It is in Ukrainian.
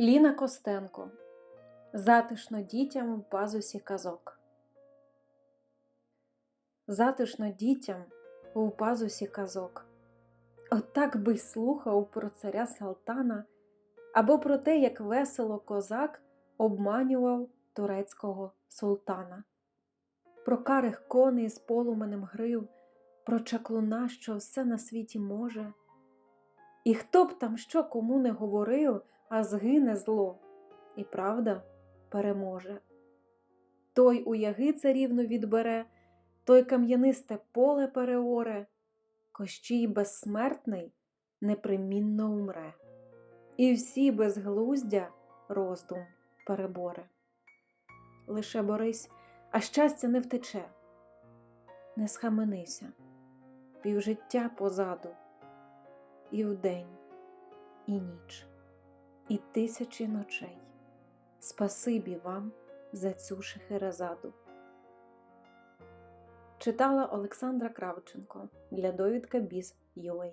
Ліна Костенко. Затишно дітям в пазусі казок. Затишно дітям у пазусі казок. Отак би й слухав про царя Салтана або про те, як весело козак обманював турецького султана, про карих коней з полуменем грив, про чаклуна, що все на світі може. І хто б там що кому не говорив, а згине зло, і правда переможе. Той у яги царівну відбере, той кам'янисте поле переоре, Кощій безсмертний непримінно умре, і всі безглуздя роздум переборе. Лише борись, а щастя не втече, не схаменися, півжиття позаду, і вдень, і ніч, і тисячі ночей. Спасибі вам за цю шехерезаду. Читала Олександра Кравченко для довідка Біз.UA